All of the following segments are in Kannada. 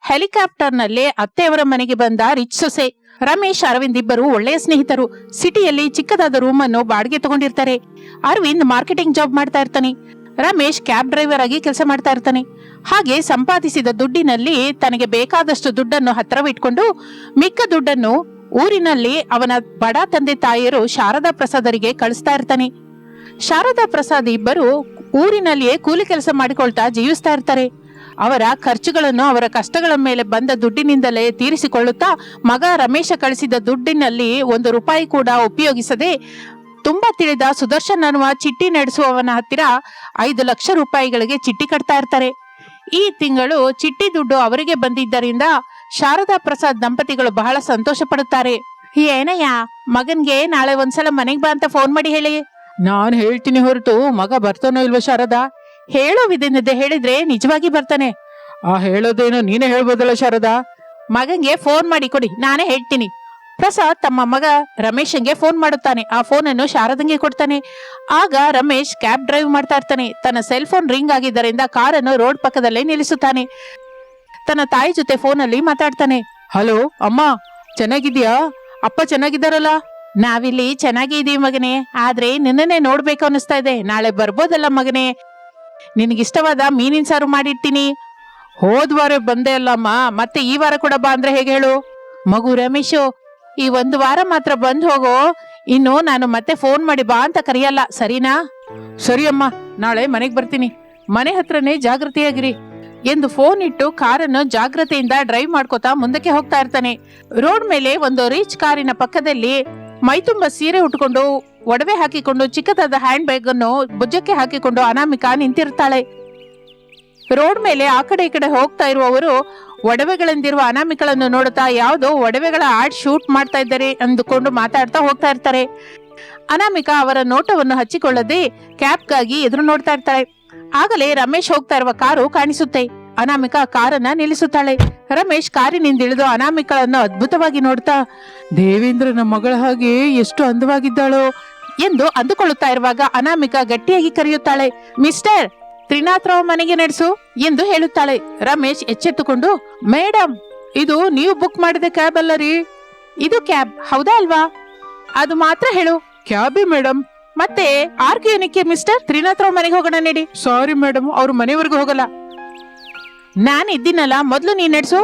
ಹೆಲಿಕಾಪ್ಟರ್ನಲ್ಲಿ ಅತ್ತೆಯವರ ಮನೆಗೆ ಬಂದ ರಿಚ್ ಸೊಸೆ ರಮೇಶ್ ಅರವಿಂದ್ ಇಬ್ಬರು ಒಳ್ಳೆಯ ಸ್ನೇಹಿತರು. ಸಿಟಿಯಲ್ಲಿ ಚಿಕ್ಕದಾದ ರೂಮ್ ಅನ್ನು ಬಾಡಿಗೆ ತಗೊಂಡಿರ್ತಾರೆ. ಅರವಿಂದ್ ಮಾರ್ಕೆಟಿಂಗ್ ಜಾಬ್ ಮಾಡ್ತಾ ಇರ್ತಾನೆ. ರಮೇಶ್ ಕ್ಯಾಬ್ ಡ್ರೈವರ್ ಆಗಿ ಕೆಲಸ ಮಾಡ್ತಾ ಇರ್ತಾನೆ. ಹಾಗೆ ಸಂಪಾದಿಸಿದ ದುಡ್ಡಿನಲ್ಲಿ ತನಗೆ ಬೇಕಾದಷ್ಟು ದುಡ್ಡನ್ನು ಹತ್ತಿರವಿಟ್ಕೊಂಡು ಮಿಕ್ಕ ದುಡ್ಡನ್ನು ಊರಿನಲ್ಲಿ ಅವನ ಬಡ ತಂದೆ ತಾಯಿಯರು ಶಾರದಾ ಪ್ರಸಾದರಿಗೆ ಕಳಿಸ್ತಾ ಇರ್ತಾನೆ. ಶಾರದಾ ಪ್ರಸಾದ್ ಇಬ್ಬರು ಊರಿನಲ್ಲಿಯೇ ಕೂಲಿ ಕೆಲಸ ಮಾಡಿಕೊಳ್ತಾ ಜೀವಿಸ್ತಾ ಇರ್ತಾರೆ. ಅವರ ಖರ್ಚುಗಳನ್ನು ಅವರ ಕಷ್ಟಗಳ ಮೇಲೆ ಬಂದ ದುಡ್ಡಿನಿಂದಲೇ ತೀರಿಸಿಕೊಳ್ಳುತ್ತಾ ಮಗ ರಮೇಶ ಕಳಿಸಿದ ದುಡ್ಡಿನಲ್ಲಿ ಒಂದು ರೂಪಾಯಿ ಕೂಡ ಉಪಯೋಗಿಸದೆ ತುಂಬಾ ತಿಳಿದ ಸುದರ್ಶನ್ ಅನ್ನುವ ಚಿಟ್ಟಿ ನಡೆಸುವವನ ಹತ್ತಿರ ಐದು ಲಕ್ಷ ರೂಪಾಯಿಗಳಿಗೆ ಚಿಟ್ಟಿ ಕಟ್ತಾ ಇರ್ತಾರೆ. ಈ ತಿಂಗಳು ಚಿಟ್ಟಿ ದುಡ್ಡು ಅವರಿಗೆ ಬಂದಿದ್ದರಿಂದ ಶಾರದಾ ಪ್ರಸಾದ್ ದಂಪತಿಗಳು ಬಹಳ ಸಂತೋಷ ಪಡುತ್ತಾರೆ. ಏನಯ್ಯ, ಮಗನ್ಗೆ ನಾಳೆ ಒಂದ್ಸಲ ಮನೆಗ್ ಬಾ ಅಂತ ಫೋನ್ ಮಾಡಿ ಹೇಳಿ. ನಾನು ಹೇಳ್ತೀನಿ ಹೊರತು ಮಗ ಬರ್ತಾನೋ ಇಲ್ವೋ ಶಾರದಾ? ಹೇಳೋ ವಿಧಿನಿದ್ದೆ ಹೇಳಿದ್ರೆ ನಿಜವಾಗಿ ಬರ್ತಾನೆ. ಆ ಹೇಳೋದೇನು ನೀನೇ ಹೇಳ್ಬೋದಲ್ಲ ಶಾರದಾ? ಮಗಂಗೆ ಫೋನ್ ಮಾಡಿ ಕೊಡಿ ನಾನೇ ಹೇಳ್ತೀನಿ. ಪ್ರಸಾದ್ ತಮ್ಮ ಮಗ ರಮೇಶನ್ಗೆ ಫೋನ್ ಮಾಡುತ್ತಾನೆ. ಆ ಫೋನ್ ಅನ್ನು ಶಾರದಂಗೆ ಕೊಡ್ತಾನೆ. ಆಗ ರಮೇಶ್ ಕ್ಯಾಬ್ ಡ್ರೈವ್ ಮಾಡ್ತಾ ಇರ್ತಾನೆ. ತನ್ನ ಸೆಲ್ ಫೋನ್ ರಿಂಗ್ ಆಗಿದ್ದರಿಂದ ಕಾರನ್ನು ರೋಡ್ ಪಕ್ಕದಲ್ಲೇ ನಿಲ್ಲಿಸುತ್ತಾನೆ. ತನ್ನ ತಾಯಿ ಜೊತೆ ಫೋನಲ್ಲಿ ಮಾತಾಡ್ತಾನೆ. ಹಲೋ? ಅಮ್ಮ ಚೆನ್ನಾಗಿದ್ಯಾ ಅಪ್ಪ ಚೆನ್ನಾಗಿದ್ದಾರಲ್ಲ? ನಾವಿಲ್ಲಿ ಚೆನ್ನಾಗಿದೀವಿ ಮಗನೇ. ಆದ್ರೆ ನಿನ್ನನ್ನೇ ನೋಡ್ಬೇಕು ಅನಿಸ್ತಾ ಇದೆ. ನಾಳೆ ಬರ್ಬೋದಲ್ಲ ಮಗನೇ. ನಿನಗಿಷ್ಟವಾದ ಮೀನಿನ ಸಾರು ಮಾಡಿರ್ತೀನಿ ಹೋದ್ ವಾರ ಬಂದೆ ಅಲ್ಲಮ್ಮ, ಮತ್ತೆ ಈ ವಾರ ಕೂಡ ಬಾ ಅಂದ್ರೆ ಹೇಗೆ ಹೇಳು? ಮಗು ರಮೇಶು, ಈ ಒಂದು ವಾರ ಮಾತ್ರ ಬಂದ್ ಹೋಗೋ, ಇನ್ನು ನಾನು ಮತ್ತೆ ಫೋನ್ ಮಾಡಿ ಬಾ ಅಂತ ಕರೆಯಲ್ಲ, ಸರಿನಾ? ಸರಿ ಅಮ್ಮ, ನಾಳೆ ಮನೆಗ್ ಬರ್ತೀನಿ. ಮನೆ ಹತ್ರನೇ ಜಾಗೃತಿಯಾಗಿರಿ ಎಂದು ಫೋನ್ ಇಟ್ಟು ಕಾರನ್ನು ಜಾಗ್ರತೆಯಿಂದ ಡ್ರೈವ್ ಮಾಡ್ಕೋತಾ ಮುಂದಕ್ಕೆ ಹೋಗ್ತಾ ಇರ್ತಾನೆ. ರೋಡ್ ಮೇಲೆ ಒಂದು ರಿಚ್ ಕಾರಿನ ಪಕ್ಕದಲ್ಲಿ ಮೈತುಂಬ ಸೀರೆ ಉಟ್ಕೊಂಡು ಒಡವೆ ಹಾಕಿಕೊಂಡು, ಚಿಕ್ಕದಾದ ಹ್ಯಾಂಡ್ ಬ್ಯಾಗ್ ಅನ್ನು ಭುಜಕ್ಕೆ ಹಾಕಿಕೊಂಡು ಅನಾಮಿಕಾ ನಿಂತಿರ್ತಾಳೆ. ರೋಡ್ ಮೇಲೆ ಆ ಕಡೆ ಈ ಕಡೆ ಹೋಗ್ತಾ ಇರುವವರು ಒಡವೆಗಳೆಂದಿರುವ ಅನಾಮಿಕಳನ್ನು ನೋಡುತ್ತಾ ಯಾವುದೋ ಒಡವೆಗಳ ಆಡ್ ಶೂಟ್ ಮಾಡ್ತಾ ಇದ್ದಾರೆ ಅಂದುಕೊಂಡು ಮಾತಾಡ್ತಾ ಹೋಗ್ತಾ ಇರ್ತಾರೆ. ಅನಾಮಿಕಾ ಅವರ ನೋಟವನ್ನು ಹಚ್ಚಿಕೊಳ್ಳದೆ ಕ್ಯಾಬ್ಗಾಗಿ ಎದುರು ನೋಡ್ತಾ ಇರ್ತಾಳೆ. ಆಗಲೇ ರಮೇಶ್ ಹೋಗ್ತಾ ಇರುವ ಕಾರು ಕಾಣಿಸುತ್ತೆ. ಅನಾಮಿಕಾ ಕಾರನ್ನ ನಿಲ್ಲಿಸುತ್ತಾಳೆ. ರಮೇಶ್ ಕಾರಿನಿಂದ ಇಳಿದು ಅನಾಮಿಕಳನ್ನು ಅದ್ಭುತವಾಗಿ ನೋಡ್ತಾ, ದೇವೇಂದ್ರನ ಮಗಳ ಹಾಗೆ ಎಷ್ಟು ಅಂದವಾಗಿದ್ದಾಳೋ ಎಂದು ಅಂದುಕೊಳ್ಳುತ್ತಾ ಇರುವಾಗ ಅನಾಮಿಕ ಗಟ್ಟಿಯಾಗಿ ಕರೆಯುತ್ತಾಳೆ, ಮಿಸ್ಟರ್, ತ್ರಿನಾಥರಾವ್ ಮನೆಗೆ ನಡೆಸು ಎಂದು ಹೇಳುತ್ತಾಳೆ. ರಮೇಶ್ ಎಚ್ಚೆತ್ತುಕೊಂಡು ಮೇಡಮ್ ಇದು ನೀವು ಬುಕ್ ಮಾಡಿದ ಕ್ಯಾಬ್ ಅಲ್ಲ ರೀ? ಇದು ಕ್ಯಾಬ್, ಹೌದಾ ಅಲ್ವಾ? ಅದು ಮಾತ್ರ ಹೇಳು. ಕ್ಯಾಬಿ ಮೇಡಮ್ ಮತ್ತೆ ಆರ್ ಏನಕ್ಕೆ ಮಿಸ್ಟರ್? ತ್ರಿನಾಥರಾವ್ ಮನೆಗೆ ಹೋಗೋಣ ನೀಡಿ. ಸಾರಿ ಮೇಡಮ್ ಅವ್ರ ಮನೆವರೆಗೂ ಹೋಗಲ್ಲ. ನಾನು ಇದ್ದೀನಲ್ಲ, ಮೊದಲು ನೀನ್ ನಡೆಸು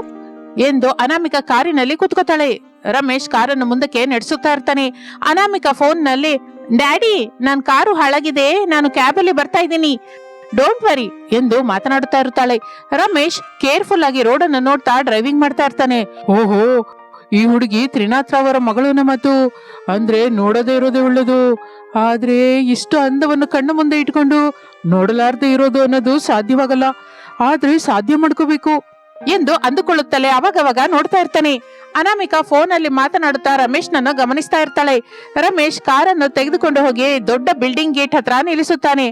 ಎಂದು ಅನಾಮಿಕ ಕಾರಿನಲ್ಲಿ ಕೂತ್ಕೋತಾಳೆ. ರಮೇಶ್ ಕಾರನ್ನು ಮುಂದಕ್ಕೆ ನಡೆಸುತ್ತಾ ಇರ್ತಾನೆ. ಅನಾಮಿಕ ಫೋನ್ನಲ್ಲಿ ಡ್ಯಾಡಿ, ನನ್ ಕಾರು ಹಾಳಾಗಿದೆ, ನಾನು ಕ್ಯಾಬಲ್ಲಿ ಬರ್ತಾ ಇದ್ದೀನಿ. ಡೋಂಟ್ ವರಿ ಎಂದು ಮಾತನಾಡುತ್ತಾ ಇರುತ್ತಾಳೆ. ರಮೇಶ್ ಕೇರ್ಫುಲ್ ಆಗಿ ರೋಡನ್ನು ನೋಡ್ತಾ ಡ್ರೈವಿಂಗ್ ಮಾಡ್ತಾ ಇರ್ತಾನೆ. ಓಹೋ, ಈ ಹುಡುಗಿ ತ್ರಿನಾಥ್ ಅವರ ಮಗಳನ್ನ ಮತ್ತು ಅಂದ್ರೆ ನೋಡದೇ ಇರೋದೇ ಒಳ್ಳೇದು. ಆದ್ರೆ ಇಷ್ಟು ಅಂದವನ್ನು ಕಣ್ಣು ಮುಂದೆ ಇಟ್ಕೊಂಡು ನೋಡಲಾರ್ದೇ ಇರೋದು ಅನ್ನೋದು ಸಾಧ್ಯವಾಗಲ್ಲ. ಆದ್ರೆ ಸಾಧ್ಯ ಮಾಡ್ಕೋಬೇಕು ಎಂದು ಅಂದುಕೊಳ್ಳುತ್ತಲೇ ಅವಾಗವಾಗ ನೋಡ್ತಾ ಇರ್ತಾನೆ. ಅನಾಮಿಕಾ ಫೋನ್ ಅಲ್ಲಿ ಮಾತನಾಡುತ್ತಾ ರಮೇಶ್ ನನ್ನ ಗಮನಿಸ್ತಾ ಇರ್ತಾಳೆ. ರಮೇಶ್ ಕಾರನ್ನು ತೆಗೆದುಕೊಂಡು ಹೋಗಿ ದೊಡ್ಡ ಬಿಲ್ಡಿಂಗ್ ಗೇಟ್ ಹತ್ರ ನಿಲ್ಲಿಸುತ್ತಾನೆ.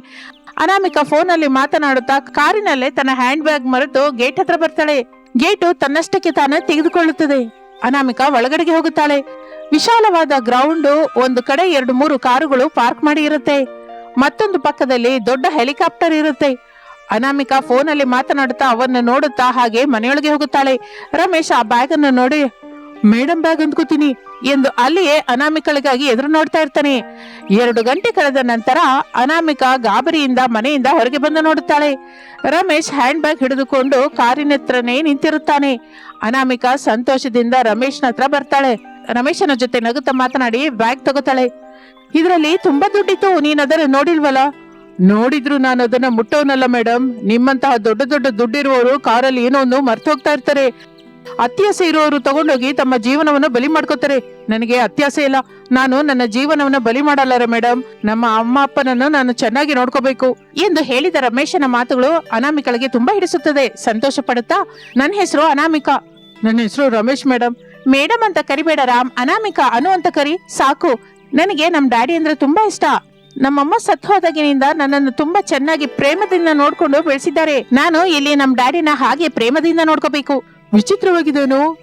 ಅನಾಮಿಕಾ ಫೋನ್ ಅಲ್ಲಿ ಮಾತನಾಡುತ್ತಾ ಕಾರಿನಲ್ಲೇ ತನ್ನ ಹ್ಯಾಂಡ್ ಬ್ಯಾಗ್ ಮರೆತು ಗೇಟ್ ಹತ್ರ ಬರ್ತಾಳೆ. ಗೇಟು ತನ್ನಷ್ಟಕ್ಕೆ ತಾನೇ ತೆಗೆದುಕೊಳ್ಳುತ್ತದೆ. ಅನಾಮಿಕಾ ಒಳಗಡೆಗೆ ಹೋಗುತ್ತಾಳೆ. ವಿಶಾಲವಾದ ಗ್ರೌಂಡ್, ಒಂದು ಕಡೆ ಎರಡು ಮೂರು ಕಾರುಗಳು ಪಾರ್ಕ್ ಮಾಡಿ ಇರುತ್ತೆ. ಮತ್ತೊಂದು ಪಕ್ಕದಲ್ಲಿ ದೊಡ್ಡ ಹೆಲಿಕಾಪ್ಟರ್ ಇರುತ್ತೆ. ಅನಾಮಿಕಾ ಫೋನ್ ಅಲ್ಲಿ ಮಾತನಾಡುತ್ತಾ ಅವನ್ನು ನೋಡುತ್ತಾ ಹಾಗೆ ಮನೆಯೊಳಗೆ ಹೋಗುತ್ತಾಳೆ. ರಮೇಶ್ ಆ ಬ್ಯಾಗ್ ಅನ್ನು ನೋಡಿ ಮೇಡಮ್ ಬ್ಯಾಗ್ ಅಂದ್ಕೋತೀನಿ ಎಂದು ಅಲ್ಲಿಯೇ ಅನಾಮಿಕಳಿಗಾಗಿ ಎದುರು ನೋಡ್ತಾ ಇರ್ತಾನೆ. ಎರಡು ಗಂಟೆ ಕಳೆದ ನಂತರ ಅನಾಮಿಕಾ ಗಾಬರಿಯಿಂದ ಮನೆಯಿಂದ ಹೊರಗೆ ಬಂದು ನೋಡುತ್ತಾಳೆ. ರಮೇಶ್ ಹ್ಯಾಂಡ್ ಬ್ಯಾಗ್ ಹಿಡಿದುಕೊಂಡು ಕಾರಿನತ್ರನೇ ನಿಂತಿರುತ್ತಾನೆ. ಅನಾಮಿಕಾ ಸಂತೋಷದಿಂದ ರಮೇಶ್ನ ಹತ್ರ ಬರ್ತಾಳೆ. ರಮೇಶನ ಜೊತೆ ನಗುತ್ತಾ ಮಾತನಾಡಿ ಬ್ಯಾಗ್ ತಗೋತಾಳೆ. ಇದರಲ್ಲಿ ತುಂಬಾ ದುಡ್ಡಿತ್ತು ನೀನ್ ಅದರ ನೋಡಿಲ್ವಲ್ಲ? ನೋಡಿದ್ರು ನಾನು ಅದನ್ನ ಮುಟ್ಟೋನಲ್ಲ ಮೇಡಮ್ ನಿಮ್ಮಂತಹ ದೊಡ್ಡ ದೊಡ್ಡ ದುಡ್ಡಿರುವವರು ಕಾರಲ್ಲಿ ಏನೋ ಒಂದು ಮರ್ತು ಹೋಗ್ತಾ ಇರ್ತಾರೆ. ಅತ್ಯಾಸೆ ಇರುವವರು ತಗೊಂಡೋಗಿ ತಮ್ಮ ಜೀವನವನ್ನು ಬಲಿ ಮಾಡ್ಕೋತಾರೆ. ನನಗೆ ಅತ್ಯಾಸೆ ಇಲ್ಲ. ನಾನು ನನ್ನ ಜೀವನವನ್ನು ಬಲಿ ಮಾಡಲ್ಲಾರ ಮೇಡಮ್ ನಮ್ಮ ಅಮ್ಮ ಅಪ್ಪನನ್ನು ನಾನು ಚೆನ್ನಾಗಿ ನೋಡ್ಕೋಬೇಕು. ಎಂದು ಹೇಳಿದ ರಮೇಶನ ಮಾತುಗಳು ಅನಾಮಿಕಳಿಗೆ ತುಂಬಾ ಹಿಡಿಸುತ್ತದೆ. ಸಂತೋಷ ಪಡುತ್ತಾ, ನನ್ನ ಹೆಸರು ಅನಾಮಿಕಾ. ನನ್ನ ಹೆಸರು ರಮೇಶ್ ಮೇಡಮ್ ಮೇಡಮ್ ಅಂತ ಕರಿಬೇಡ ರಾಮ್. ಅನಾಮಿಕಾ ಅನು ಅಂತ ಕರಿ. ಸಾಕು. ನನಗೆ ನಮ್ ಡ್ಯಾಡಿ ಅಂದ್ರೆ ತುಂಬಾ ಇಷ್ಟ. ನಮ್ಮಮ್ಮ ಸತ್ತು ನನ್ನನ್ನು ತುಂಬಾ ಚೆನ್ನಾಗಿ ಪ್ರೇಮದಿಂದ ನೋಡ್ಕೊಂಡು ಬೆಳೆಸಿದ್ದಾರೆ. ನಾನು ಇಲ್ಲಿ ನಮ್ ಡ್ಯಾಡಿನ ಹಾಗೆ ಪ್ರೇಮದಿಂದ ನೋಡ್ಕೋಬೇಕು. ವಿಚಿತ್ರವಾಗಿದ್ದೇನು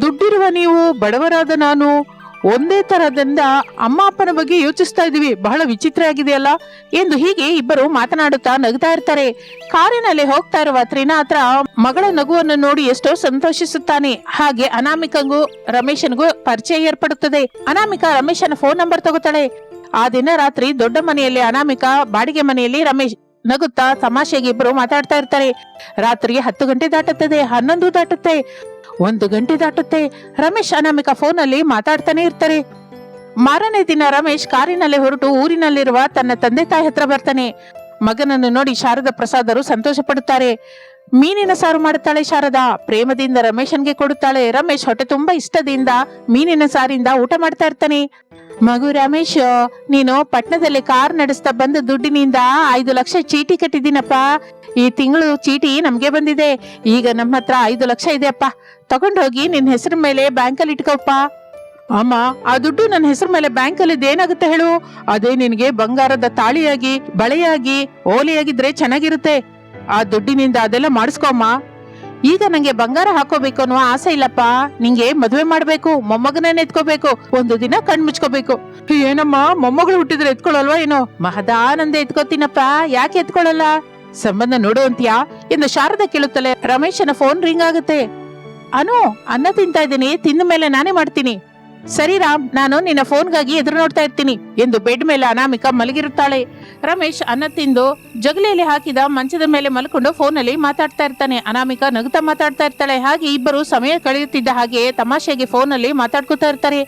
ದುಡ್ಡಿರುವ ನೀವು ಬಡವರಾದ ನಾನು ಒಂದೇ ತರದಿಂದ ಅಮ್ಮ ಅಪ್ಪನ ಬಗ್ಗೆ ಯೋಚಿಸ್ತಾ ಇದ್ದೀವಿ. ಬಹಳ ವಿಚಿತ್ರ ಆಗಿದೆಯಲ್ಲ? ಎಂದು ಹೀಗೆ ಇಬ್ಬರು ಮಾತನಾಡುತ್ತಾ ನಗ್ತಾ ಇರ್ತಾರೆ. ಕಾರಿನಲ್ಲಿ ಹೋಗ್ತಾ ಇರುವ ತ್ರಿನಾತ್ರ ಮಗಳ ನಗುವನ್ನು ನೋಡಿ ಎಷ್ಟೋ ಸಂತೋಷಿಸುತ್ತಾನೆ. ಹಾಗೆ ಅನಾಮಿಕಂಗೂ ರಮೇಶನ್ಗೂ ಪರಿಚಯ ಏರ್ಪಡುತ್ತದೆ. ಅನಾಮಿಕ ರಮೇಶನ ಫೋನ್ ನಂಬರ್ ತಗೋತಾಳೆ. ಆ ದಿನ ರಾತ್ರಿ ದೊಡ್ಡ ಮನೆಯಲ್ಲಿ ಅನಾಮಿಕ ಬಾಡಿಗೆ ಮನೆಯಲ್ಲಿ ರಮೇಶ್ ನಗುತ್ತಾ ತಮಾಷೆಗೆ ಇಬ್ಬರು ಮಾತಾಡ್ತಾ ಇರ್ತಾರೆ. ರಾತ್ರಿಗೆ ಹತ್ತು ಗಂಟೆ ದಾಟುತ್ತದೆ, ಹನ್ನೊಂದು ದಾಟುತ್ತೆ. ಒಂದು ಗಂಟೆ ದಾಟುತ್ತೆ. ರಮೇಶ್ ಅನಾಮಿಕ ಫೋನಲ್ಲಿ ಮಾತಾಡ್ತಾನೆ ಇರ್ತಾರೆ. ಮಾರನೇ ದಿನ ರಮೇಶ್ ಕಾರಿನಲ್ಲಿ ಹೊರಟು ಊರಿನಲ್ಲಿರುವ ತನ್ನ ತಂದೆ ತಾಯಿ ಹತ್ರ ಬರ್ತಾನೆ. ಮಗನನ್ನು ನೋಡಿ ಶಾರದಾ ಪ್ರಸಾದರು ಸಂತೋಷ ಪಡುತ್ತಾರೆ ಮೀನಿನ ಸಾರು ಮಾಡುತ್ತಾಳೆ ಶಾರದಾ. ಪ್ರೇಮದಿಂದ ರಮೇಶನ್ಗೆ ಕೊಡುತ್ತಾಳೆ. ರಮೇಶ್ ಹೊಟ್ಟೆ ತುಂಬಾ ಇಷ್ಟದಿಂದ ಮೀನಿನ ಸಾರಿಂದ ಊಟ ಮಾಡ್ತಾ ಇರ್ತಾನೆ. ಮಗು ರಮೇಶ್, ನೀನು ಪಟ್ಟಣದಲ್ಲಿ ಕಾರ್ ನಡೆಸ್ತಾ ಬಂದ ದುಡ್ಡಿನಿಂದ ಐದು ಲಕ್ಷ ಚೀಟಿ ಕಟ್ಟಿದ್ದೀನಪ್ಪ. ಈ ತಿಂಗಳು ಚೀಟಿ ನಮ್ಗೆ ಬಂದಿದೆ. ಈಗ ನಮ್ಮ ಹತ್ರ ಐದು ಲಕ್ಷ ಇದೆಯಪ್ಪ ತಗೊಂಡೋಗಿ ನಿನ್ನ ಹೆಸರು ಮೇಲೆ ಬ್ಯಾಂಕಲ್ಲಿ ಇಟ್ಕೋಪ್ಪ ಅಮ್ಮ, ಆ ದುಡ್ಡು ನನ್ನ ಹೆಸರು ಮೇಲೆ ಬ್ಯಾಂಕಲ್ಲಿ ಏನಾಗುತ್ತೆ ಹೇಳು? ಅದೇ ನಿನಗೆ ಬಂಗಾರದ ತಾಳಿಯಾಗಿ, ಬಳೆಯಾಗಿ, ಓಲೆಯಾಗಿದ್ರೆ ಚೆನ್ನಾಗಿರುತ್ತೆ. ಆ ದುಡ್ಡಿನಿಂದ ಅದೆಲ್ಲ ಮಾಡಿಸ್ಕೊಮ್ಮ ಈಗ ನಂಗೆ ಬಂಗಾರ ಹಾಕೋಬೇಕು ಅನ್ನೋ ಆಸೆ ಇಲ್ಲಪ್ಪ. ನಿಂಗೆ ಮದುವೆ ಮಾಡ್ಬೇಕು ಮೊಮ್ಮಗನ ಎತ್ಕೋಬೇಕು, ಒಂದು ದಿನ ಕಣ್ ಮುಚ್ಕೋಬೇಕು. ಏನಮ್ಮ, ಮೊಮ್ಮಗಳು ಹುಟ್ಟಿದ್ರೆ ಎತ್ಕೊಳ್ಳಲ್ವಾ ಏನೋ? ಮಹದಾನಂದ ಎತ್ಕೋತೀನಪ್ಪ, ಯಾಕೆ ಎತ್ಕೊಳ್ಳಲ್ಲ? ಸಂಬಂಧ ನೋಡು ಅಂತ್ಯಾ? ಎಂದು ಶಾರದ ಕೇಳುತ್ತಲೇ ರಮೇಶನ ಫೋನ್ ರಿಂಗ್ ಆಗುತ್ತೆ. ಅನು, ಅನ್ನ ತಿಂತಾ ಇದ್ದೀನಿ, ತಿಂದ ಮೇಲೆ ನಾನೇ ಮಾಡ್ತೀನಿ. ಸರಿ ರಾಮ್, ನಾನು ನಿನ್ನ ಫೋನ್ಗಾಗಿ ಎದುರು ನೋಡ್ತಾ ಇರ್ತೀನಿ ಎಂದು ಬೆಡ್ ಮೇಲೆ ಅನಾಮಿಕ ಮಲಗಿರುತ್ತಾಳೆ. ರಮೇಶ್ ಅನ್ನ ತಿಂದು ಜಗಲಿಯಲ್ಲಿ ಹಾಕಿದ ಮಂಚದ ಮೇಲೆ ಮಲ್ಕೊಂಡು ಫೋನಲ್ಲಿ ಮಾತಾಡ್ತಾ ಇರ್ತಾನೆ. ಅನಾಮಿಕ ನಗುತ್ತಾ ಮಾತಾಡ್ತಾ ಇರ್ತಾಳೆ. ಹಾಗೆ ಇಬ್ಬರು ಸಮಯ ಕಳೆಯುತ್ತಿದ್ದ ಹಾಗೆ ತಮಾಷೆಗೆ ಫೋನಲ್ಲಿ ಮಾತಾಡ್ಕೊತಾ ಇರ್ತಾರೆ.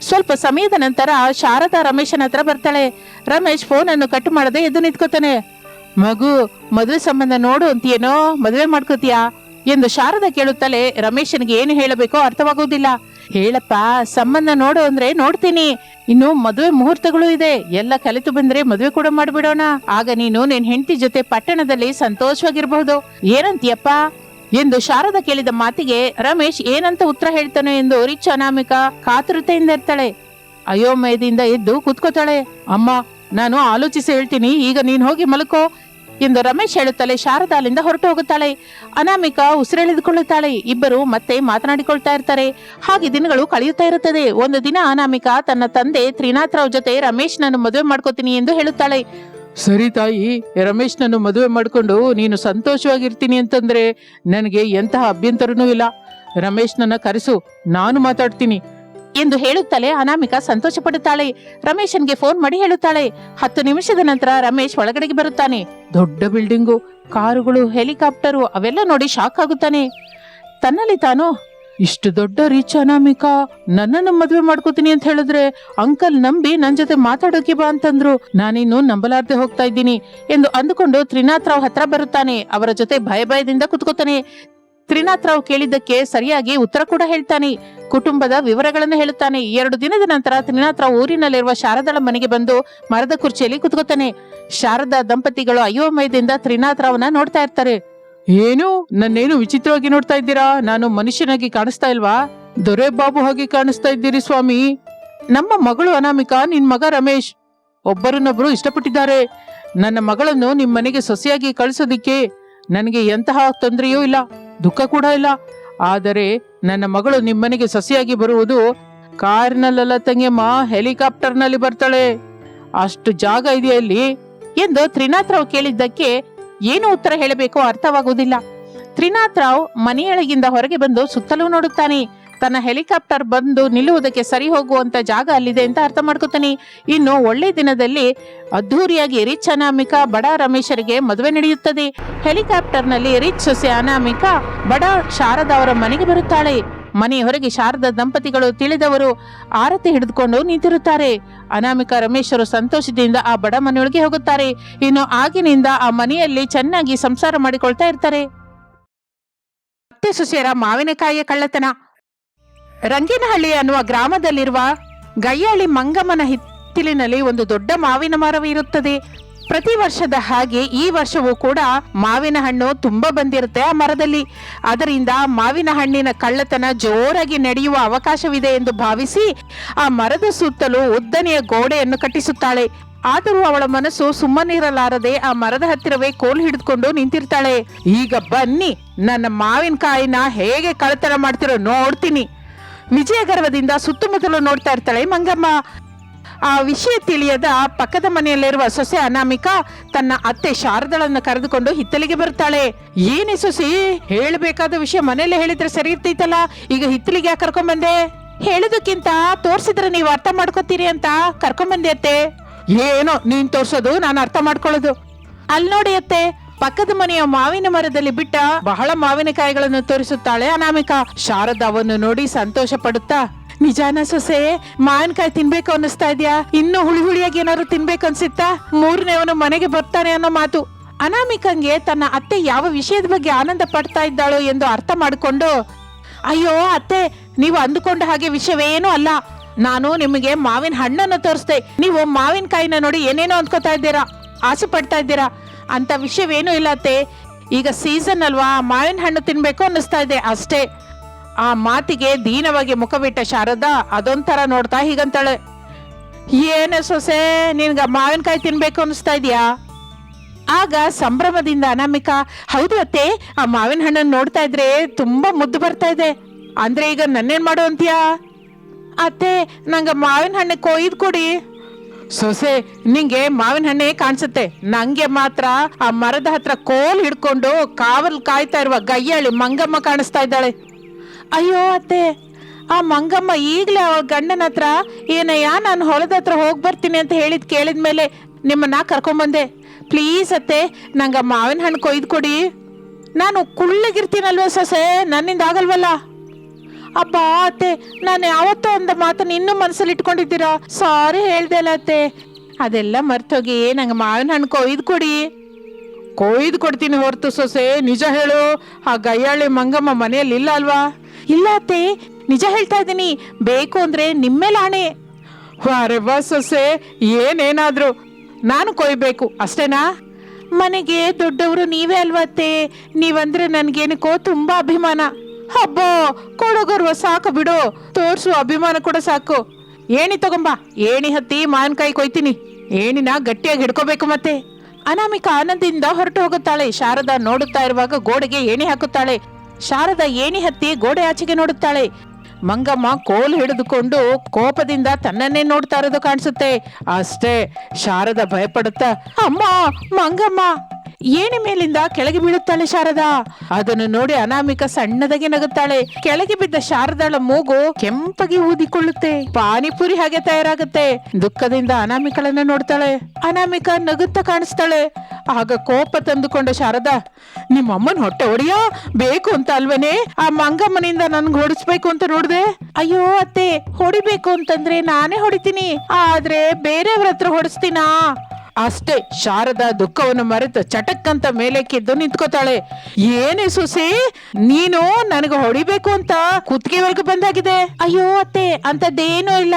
ಸ್ವಲ್ಪ ಸಮಯದ ನಂತರ ಶಾರದಾ ರಮೇಶನ ಹತ್ರ ಬರ್ತಾಳೆ. ರಮೇಶ್ ಫೋನ್ ಅನ್ನು ಕಟ್ ಮಾಡದೆ ಎದ್ದು ನಿಂತ್ಕೋತಾನೆ. ಮಗು, ಮದುವೆ ಸಂಬಂಧ ನೋಡು ಅಂತೀಯೇನೋ? ಮದುವೆ ಮಾಡ್ಕೋತೀಯಾ? ಎಂದು ಶಾರದಾ ಕೇಳುತ್ತಲೇ ರಮೇಶನಿಗೆ ಏನು ಹೇಳಬೇಕೋ ಅರ್ಥವಾಗುವುದಿಲ್ಲ. ಹೇಳಪ್ಪ ಸಂಬಂಧ ನೋಡು ಅಂದ್ರೆ ನೋಡ್ತೀನಿ. ಇನ್ನು ಮದುವೆ ಮುಹೂರ್ತಗಳು ಇದೆ. ಎಲ್ಲ ಕಲಿತು ಬಂದ್ರೆ ಮದುವೆ ಕೂಡ ಮಾಡ್ಬಿಡೋಣ. ಆಗ ನೀನು ನಿನ್ ಹೆಂಡತಿ ಜೊತೆ ಪಟ್ಟಣದಲ್ಲಿ ಸಂತೋಷವಾಗಿರಬಹುದು. ಏನಂತೀಯಪ್ಪ? ಎಂದು ಶಾರದಾ ಕೇಳಿದ ಮಾತಿಗೆ, ರಮೇಶ್ ಏನಂತ ಉತ್ತರ ಹೇಳ್ತಾನೆ ಎಂದು ರಿಚ್ ಅನಾಮಿಕ ಕಾತುರತೆಯಿಂದ ಇರ್ತಾಳೆ. ಅಯೋಮಯದಿಂದ ಎದ್ದು ಕುತ್ಕೋತಾಳೆ. ಅಮ್ಮ, ನಾನು ಆಲೋಚಿಸಿ ಹೇಳ್ತೀನಿ, ಈಗ ನೀನ್ ಹೋಗಿ ಮಲ್ಕೋ. ಎಂದು ರಮೇಶ್ ಹೇಳುತ್ತಲೇ ಅಲ್ಲಿಂದ ಹೊರಟು ಹೋಗುತ್ತಾಳೆ. ಅನಾಮಿಕಾ ಉಸಿರೆಳೆದುಕೊಳ್ಳುತ್ತಾಳೆ ಇಬ್ಬರು ಮತ್ತೆ ಮಾತನಾಡಿಕೊಳ್ತಾ ಇರ್ತಾರೆ. ಹಾಗೆ ದಿನಗಳು ಕಳೆಯುತ್ತಾ ಇರುತ್ತದೆ. ಒಂದು ದಿನ ಅನಾಮಿಕಾ ತನ್ನ ತಂದೆ ತ್ರಿನಾಥರಾವ್ ಜೊತೆ ರಮೇಶ್ ನಾನು ಮದುವೆ ಮಾಡ್ಕೋತೀನಿ ಎಂದು ಹೇಳುತ್ತಾಳೆ. ಸರಿ ತಾಯಿ ರಮೇಶ್ ನನ್ನು ಮದುವೆ ಮಾಡಿಕೊಂಡು ನೀನು ಸಂತೋಷವಾಗಿರ್ತೀನಿ ಅಂತಂದ್ರೆ ನನಗೆ ಎಂತಹ ಅಭ್ಯಂತರನೂ ಇಲ್ಲ. ರಮೇಶ್ ನನ್ನ ಕರೆಸು, ನಾನು ಮಾತಾಡ್ತೀನಿ. ಎಂದು ಹೇಳುತ್ತಲೇ ಅನಾಮಿಕ ಸಂತೋಷ ಪಡುತ್ತಾಳೆ ರಮೇಶನ್ಗೆ ಫೋನ್ ಮಾಡಿ ಹೇಳುತ್ತಾಳೆ, ಹತ್ತು ನಿಮಿಷದ ನಂತರ ರಮೇಶ್ ಒಳಗಡೆಗೆ ಬರುತ್ತಾನೆ. ದೊಡ್ಡ ಬಿಲ್ಡಿಂಗು, ಕಾರುಗಳು, ಹೆಲಿಕಾಪ್ಟರು, ಅವೆಲ್ಲ ನೋಡಿ ಶಾಕ್ ಆಗುತ್ತಾನೆ. ತನ್ನಲ್ಲಿ ತಾನು, ಇಷ್ಟು ದೊಡ್ಡ ರೀಚ್ ಅನಾಮಿಕಾ, ನನ್ನನ್ನು ಮದುವೆ ಮಾಡ್ಕೋತೀನಿ ಅಂತ ಹೇಳಿದ್ರೆ ಅಂಕಲ್ ನಂಬಿ ನನ್ ಜೊತೆ ಮಾತಾಡೋಕೆ ಬಾ ಅಂತಂದ್ರು. ನಾನಿನ್ನು ನಂಬಲಾರ್ದೆ ಹೋಗ್ತಾ ಇದ್ದೀನಿ ಎಂದು ಅಂದುಕೊಂಡು ತ್ರಿನಾಥ್ ರಾವ್ ಹತ್ರ ಬರುತ್ತಾನೆ. ಅವರ ಜೊತೆ ಭಯ ಭಯದಿಂದ ಕುತ್ಕೋತಾನೆ. ತ್ರಿನಾಥ್ ರಾವ್ ಕೇಳಿದ್ದಕ್ಕೆ ಸರಿಯಾಗಿ ಉತ್ತರ ಕೂಡ ಹೇಳ್ತಾನೆ. ಕುಟುಂಬದ ವಿವರಗಳನ್ನು ಹೇಳುತ್ತಾನೆ. ಎರಡು ದಿನದ ನಂತರ ತ್ರಿನಾಥ್ ರಾವ್ ಊರಿನಲ್ಲಿರುವ ಶಾರದಳ ಮನೆಗೆ ಬಂದು ಮರದ ಕುರ್ಚಿಯಲ್ಲಿ ಕುತ್ಕೋತಾನೆ. ಶಾರದಾ ದಂಪತಿಗಳು ಅಯೋಮಯದಿಂದ ತ್ರಿನಾಥ್ ರಾವ್ನ ನೋಡ್ತಾ ಇರ್ತಾರೆ. ಏನು? ನನ್ನೇನು ವಿಚಿತ್ರವಾಗಿ ನೋಡ್ತಾ ಇದ್ದೀರಾ? ನಾನು ಮನುಷ್ಯನಾಗಿ ಕಾಣಿಸ್ತಾ ಇಲ್ವಾ? ದೊರೆ ಬಾಬು ಹಾಗೆ ಕಾಣಿಸ್ತಾ ಇದ್ದೀರಿ ಸ್ವಾಮಿ. ನಮ್ಮ ಮಗಳು ಅನಾಮಿಕಾ, ನಿನ್ ಮಗ ರಮೇಶ್. ಒಬ್ಬರನ್ನೊಬ್ರು ಇಷ್ಟಪಟ್ಟಿದ್ದಾರೆ. ನನ್ನ ಮಗಳನ್ನು ನಿಮ್ಮ ಮನೆಗೆ ಸೊಸೆಯಾಗಿ ಕಳಿಸೋದಿಕ್ಕೆ ನನಗೆ ಎಂತಹ ತೊಂದರೆಯೂ ಇಲ್ಲ, ದುಃಖ ಕೂಡ ಇಲ್ಲ. ಆದರೆ ನನ್ನ ಮಗಳು ನಿಮ್ಮನೆಗೆ ಸಸಿಯಾಗಿ ಬರುವುದು ಕಾರಿನಲ್ಲೆಲ್ಲ ತಂಗೆಮ್ಮ ಹೆಲಿಕಾಪ್ಟರ್ನಲ್ಲಿ ಬರ್ತಾಳೆ. ಅಷ್ಟು ಜಾಗ ಇದೆಯಾ ಇಲ್ಲಿ ಎಂದು ತ್ರಿನಾಥ್ ರಾವ್ ಕೇಳಿದ್ದಕ್ಕೆ ಏನು ಉತ್ತರ ಹೇಳಬೇಕೋ ಅರ್ಥವಾಗುವುದಿಲ್ಲ. ತ್ರಿನಾಥ್ ರಾವ್ ಮನೆಯೊಳಗಿಂದ ಹೊರಗೆ ಬಂದು ಸುತ್ತಲೂ ನೋಡುತ್ತಾನೆ. ತನ್ನ ಹೆಲಿಕಾಪ್ಟರ್ ಬಂದು ನಿಲ್ಲುವುದಕ್ಕೆ ಸರಿ ಹೋಗುವಂತ ಜಾಗ ಅಲ್ಲಿದೆ ಅಂತ ಅರ್ಥ ಮಾಡ್ಕೋತಾನೆ. ಇನ್ನು ಒಳ್ಳೆ ದಿನದಲ್ಲಿ ಅದ್ಧೂರಿಯಾಗಿ ರಿಚ್ ಅನಾಮಿಕಾ ಬಡ ರಮೇಶರಿಗೆ ಮದುವೆ ನಡೆಯುತ್ತದೆ. ಹೆಲಿಕಾಪ್ಟರ್ನಲ್ಲಿ ರಿಚ್ ಸೊಸೆ ಅನಾಮಿಕಾ, ಬಡ ಶಾರದಾ ಅವರ ಮನೆಗೆ ಬರುತ್ತಾಳೆ. ಮನೆ ಹೊರಗೆ ಶಾರದಾ ದಂಪತಿಗಳು ತಿಳಿದವರು ಆರತಿ ಹಿಡಿದುಕೊಂಡು ನಿಂತಿರುತ್ತಾರೆ. ಅನಾಮಿಕಾ ರಮೇಶರು ಸಂತೋಷದಿಂದ ಆ ಬಡ ಮನೆಯೊಳಗೆ ಹೋಗುತ್ತಾರೆ. ಇನ್ನು ಆಗಿನಿಂದ ಆ ಮನೆಯಲ್ಲಿ ಚೆನ್ನಾಗಿ ಸಂಸಾರ ಮಾಡಿಕೊಳ್ತಾ ಇರ್ತಾರೆ. ಮತ್ತೆ ಮಾವಿನಕಾಯಿಯ ಕಳ್ಳತನ. ರಂಗಿನಹಳ್ಳಿ ಅನ್ನುವ ಗ್ರಾಮದಲ್ಲಿರುವ ಗಯ್ಯಾಳಿ ಮಂಗಮ್ಮನ ಹಿತ್ತಿಲಿನಲ್ಲಿ ಒಂದು ದೊಡ್ಡ ಮಾವಿನ ಮರವಿರುತ್ತದೆ ಪ್ರತಿ ವರ್ಷದ ಹಾಗೆ ಈ ವರ್ಷವೂ ಕೂಡ ಮಾವಿನ ಹಣ್ಣು ತುಂಬಾ ಬಂದಿರುತ್ತೆ ಆ ಮರದಲ್ಲಿ. ಅದರಿಂದ ಮಾವಿನ ಹಣ್ಣಿನ ಕಳ್ಳತನ ಜೋರಾಗಿ ನಡೆಯುವ ಅವಕಾಶವಿದೆ ಎಂದು ಭಾವಿಸಿ ಆ ಮರದ ಸುತ್ತಲೂ ಉದ್ದನೆಯ ಗೋಡೆಯನ್ನು ಕಟ್ಟಿಸುತ್ತಾಳೆ. ಆದರೂ ಅವಳ ಮನಸ್ಸು ಸುಮ್ಮನಿರಲಾರದೆ ಆ ಮರದ ಹತ್ತಿರವೇ ಕೋಲ್ ಹಿಡಿದುಕೊಂಡು ನಿಂತಿರ್ತಾಳೆ. ಈಗ ಬನ್ನಿ, ನನ್ನ ಮಾವಿನಕಾಯಿನ ಹೇಗೆ ಕಳ್ಳತನ ಮಾಡ್ತಿರೋ ನೋಡ್ತೀನಿ. ವಿಜಯ ಗರ್ವದಿಂದ ಸುತ್ತಮುತ್ತಲು ನೋಡ್ತಾ ಇರ್ತಾಳೆ ಮಂಗಮ್ಮ. ಆ ವಿಷಯ ತಿಳಿಯದ ಪಕ್ಕದ ಮನೆಯಲ್ಲಿರುವ ಸೊಸೆ ಅನಾಮಿಕಾ ತನ್ನ ಅತ್ತೆ ಶಾರದಳನ್ನು ಕರೆದುಕೊಂಡು ಹಿತ್ತಲಿಗೆ ಬರ್ತಾಳೆ ಏನೇ ಸೊಸಿ, ಹೇಳಬೇಕಾದ ವಿಷಯ ಮನೆಯಲ್ಲೇ ಹೇಳಿದ್ರೆ ಸರಿ ಇರ್ತೈತಲ್ಲ? ಈಗ ಹಿತ್ತಲಿಗೆ ಯಾಕೆ ಕರ್ಕೊಂಬಂದೆ ಹೇಳೋದಕ್ಕಿಂತ ತೋರ್ಸಿದ್ರೆ ನೀವು ಅರ್ಥ ಮಾಡ್ಕೋತೀರಿ ಅಂತ ಕರ್ಕೊಂಬಂದೆ ಅತ್ತೆ. ಏನೋ ನೀನ್ ತೋರ್ಸೋದು, ನಾನು ಅರ್ಥ ಮಾಡ್ಕೊಳ್ಳೋದು. ಅಲ್ಲಿ ನೋಡಿ ಅತ್ತೆ ಪಕ್ಕದ ಮನೆಯ ಮಾವಿನ ಮರದಲ್ಲಿ ಬಿಟ್ಟ ಬಹಳ ಮಾವಿನಕಾಯಿಗಳನ್ನು ತೋರಿಸುತ್ತಾಳೆ. ಅನಾಮಿಕಾ ಶಾರದ ಅವನ್ನು ನೋಡಿ ಸಂತೋಷ ಪಡುತ್ತಾ, ನಿಜಾನ ಸೊಸೆ, ಮಾವಿನಕಾಯಿ ತಿನ್ಬೇಕು ಅನ್ನಿಸ್ತಾ ಇದ್ಯಾ? ಇನ್ನು ಹುಳಿ ಹುಳಿಯಾಗಿ ಏನಾದ್ರು ತಿನ್ಬೇಕು ಅನ್ಸಿತ್ತಾ? ಮೂರನೇವನು ಮನೆಗೆ ಬರ್ತಾನೆ ಅನ್ನೋ ಮಾತು. ಅನಾಮಿಕಂಗೆ ತನ್ನ ಅತ್ತೆ ಯಾವ ವಿಷಯದ ಬಗ್ಗೆ ಆನಂದ ಪಡ್ತಾ ಇದ್ದಾಳೋ ಎಂದು ಅರ್ಥ ಮಾಡಿಕೊಂಡು, ಅಯ್ಯೋ ಅತ್ತೆ, ನೀವು ಅಂದುಕೊಂಡ ಹಾಗೆ ವಿಷಯವೇನೂ ಅಲ್ಲ. ನಾನು ನಿಮಗೆ ಮಾವಿನ ಹಣ್ಣನ್ನು ತೋರಿಸ್ದೆ. ನೀವು ಮಾವಿನಕಾಯಿನ ನೋಡಿ ಏನೇನೋ ಅಂದ್ಕೋತಾ ಇದ್ದೀರಾ? ಆಸೆ ಪಡ್ತಾ ಇದ್ದೀರಾ? ಅಂತ ವಿಷಯವೇನೂ ಇಲ್ಲ ಅತ್ತೆ ಈಗ ಸೀಸನ್ ಅಲ್ವಾ? ಮಾವಿನ ಹಣ್ಣು ತಿನ್ಬೇಕು ಅನ್ನಿಸ್ತಾ ಇದೆ ಅಷ್ಟೇ. ಆ ಮಾತಿಗೆ ದೀನವಾಗಿ ಮುಖವಿಟ್ಟ ಶಾರದಾ ಅದೊಂಥರ ನೋಡ್ತಾ ಹೀಗಂತಾಳೆ. ಏನು ಸೊಸೆ, ನಿನ್ಗ ಮಾವಿನಕಾಯಿ ತಿನ್ಬೇಕು ಅನ್ನಿಸ್ತಾ ಇದೆಯಾ? ಆಗ ಸಂಭ್ರಮದಿಂದ ಅನಾಮಿಕಾ, ಹೌದು ಅತ್ತೆ, ಆ ಮಾವಿನ ಹಣ್ಣನ್ನು ನೋಡ್ತಾ ಇದ್ರೆ ತುಂಬಾ ಮುದ್ದು ಬರ್ತಾ ಇದೆ. ಅಂದ್ರೆ ಈಗ ನನ್ನೇನ್ ಮಾಡು ಅಂತೀಯಾ? ಅತ್ತೆ, ನಂಗ ಮಾವಿನ ಹಣ್ಣು ಕೊಯ್ದು ಕೊಡಿ. ಸೊಸೆ, ನಿಂಗೆ ಮಾವಿನ ಹಣ್ಣೇ ಕಾಣಿಸುತ್ತೆ. ನಂಗೆ ಮಾತ್ರ ಆ ಮರದ ಹತ್ರ ಕೋಲ್ ಹಿಡ್ಕೊಂಡು ಕಾವಲ್ ಕಾಯ್ತಾ ಇರುವ ಗಯ್ಯಾಳಿ ಮಂಗಮ್ಮ ಕಾಣಿಸ್ತಾ ಇದ್ದಾಳೆ. ಅಯ್ಯೋ ಅತ್ತೆ, ಆ ಮಂಗಮ್ಮ ಈಗಲೇ ಅವಳ ಗಂಡನ ಹತ್ರ, ಏನಯ್ಯ, ನಾನು ಹೊಲದ ಹತ್ರ ಹೋಗಿ ಬರ್ತೀನಿ ಅಂತ ಹೇಳಿದ್ ಮೇಲೆ ನಿಮ್ಮನ್ನ ಕರ್ಕೊಂಬಂದೆ ಪ್ಲೀಸ್ ಅತ್ತೆ, ನಂಗೆ ಮಾವಿನ ಹಣ್ಣು ಕೊಯ್ದು ಕೊಡಿ. ನಾನು ಕುಳ್ಳಗಿರ್ತೀನಲ್ವೇ ಸೊಸೆ, ನನ್ನಿಂದ ಆಗಲ್ವಲ್ಲ? ಅಬ್ಬಾ ಅತ್ತೆ, ನಾನು ಯಾವತ್ತೋ ಒಂದು ಮಾತು ಇನ್ನೂ ಮನಸ್ಸಲ್ಲಿ ಇಟ್ಕೊಂಡಿದ್ದೀರಾ? ಸಾರಿ ಹೇಳ್ದೆ ಅಲ್ಲ ಅತ್ತೆ. ಅದೆಲ್ಲ ಮರ್ತೋಗಿ ನಂಗೆ ಮಾವಿನ ಹಣ್ಣು ಕೊಯ್ದು ಕೊಡಿ. ಕೊಯ್ದು ಕೊಡ್ತೀನಿ ಹೊರತು ಸೊಸೆ, ನಿಜ ಹೇಳು. ಆ ಗಯ್ಯಾಳಿ ಮಂಗಮ್ಮ ಮನೆಯಲ್ಲಿ ಇಲ್ಲ ಅಲ್ವಾ? ಇಲ್ಲ ಅತ್ತೆ, ನಿಜ ಹೇಳ್ತಾ ಇದ್ದೀನಿ. ಬೇಕು ಅಂದ್ರೆ ನಿಮ್ಮೇಲೆ ಆಣೆ. ಅರೆ ಬಾ ಸೊಸೆ, ಏನೇನಾದ್ರು. ನಾನು ಕೊಯ್ಬೇಕು, ಅಷ್ಟೇನಾ? ಮನೆಗೆ ದೊಡ್ಡವರು ನೀವೇ ಅಲ್ವಾ ಅತ್ತೆ? ನೀವಂದ್ರೆ ನನ್ಗೇನಕ್ಕೋ ತುಂಬಾ ಅಭಿಮಾನ. ಹಬ್ಬೋ, ಕೊಡುಗರುವ ಸಾಕು ಬಿಡು. ತೋರ್ಸು ಅಭಿಮಾನ ಕೂಡ ಸಾಕು. ಏಣಿ ತಗೊಂಬಾ. ಏಣಿ ಹತ್ತಿ ಮಾವಿನಕಾಯಿ ಕೊಯ್ತೀನಿ. ಏಣಿನ ಗಟ್ಟಿಯಾಗಿ ಹಿಡ್ಕೋಬೇಕು ಮತ್ತೆ. ಅನಾಮಿಕ ಆನಂದದಿಂದ ಹೊರಟು ಹೋಗುತ್ತಾಳೆ. ಶಾರದಾ ನೋಡುತ್ತಾ ಇರುವಾಗ ಗೋಡೆಗೆ ಏಣಿ ಹಾಕುತ್ತಾಳೆ. ಶಾರದಾ ಏಣಿ ಹತ್ತಿ ಗೋಡೆ ಆಚೆಗೆ ನೋಡುತ್ತಾಳೆ. ಮಂಗಮ್ಮ ಕೋಲು ಹಿಡಿದುಕೊಂಡು ಕೋಪದಿಂದ ತನ್ನನ್ನೇ ನೋಡ್ತಾ ಇರೋದು ಕಾಣಿಸುತ್ತೆ. ಅಷ್ಟೇ. ಶಾರದಾ ಭಯಪಡುತ್ತ, ಅಮ್ಮ, ಮಂಗಮ್ಮ ಏಣಿ ಮೇಲಿಂದ ಕೆಳಗೆ ಬೀಳುತ್ತಾಳೆ ಶಾರದಾ? ಅದನ್ನು ನೋಡಿ ಅನಾಮಿಕ ಸಣ್ಣದಾಗಿ ನಗುತ್ತಾಳೆ. ಕೆಳಗೆ ಬಿದ್ದ ಶಾರದಾಳ ಮೂಗು ಕೆಂಪಗೆ ಊದಿಕೊಳ್ಳುತ್ತೆ. ಪಾನಿಪುರಿ ಹಾಗೆ ತಯಾರಾಗುತ್ತೆ. ದುಃಖದಿಂದ ಅನಾಮಿಕಳನ್ನ ನೋಡ್ತಾಳೆ. ಅನಾಮಿಕ ನಗುತ್ತಾ ಕಾಣಿಸ್ತಾಳೆ. ಆಗ ಕೋಪ ತಂದುಕೊಂಡ ಶಾರದಾ, ನಿಮ್ಮ ಅಮ್ಮನ ಹೊಟ್ಟೆ ಹೊಡಿಯೋ ಬೇಕು ಅಂತ ಅಲ್ವೇನೆ? ಆ ಮಂಗಮ್ಮನಿಂದ ನನ್ಗೆ ಹೊಡಿಸ್ಬೇಕು ಅಂತ ನೋಡ್ದೆ? ಅಯ್ಯೋ ಅತ್ತೆ, ಹೊಡಿಬೇಕು ಅಂತಂದ್ರೆ ನಾನೇ ಹೊಡಿತೀನಿ. ಆದ್ರೆ ಬೇರೆಯವ್ರ ಹತ್ರ ಹೊಡಿಸ್ತೀನಾ? ಅಷ್ಟೇ ಶಾರದಾ ದುಃಖವನ್ನು ಮರೆತು ಚಟಕ್ಕಂತ ಮೇಲೆಕ್ಕಿದ್ದು ನಿಂತ್ಕೋತಾಳೆ. ಏನೇ ಸುಸಿ, ನೀನು ನನಗೆ ಹೊಡಿಬೇಕು ಅಂತ ಕುತ್ತಿಗೆವರೆಗೂ ಬಂದಾಗಿದೆ. ಅಯ್ಯೋ ಅತ್ತೆ ಅಂತದ್ದೇನೂ ಇಲ್ಲ.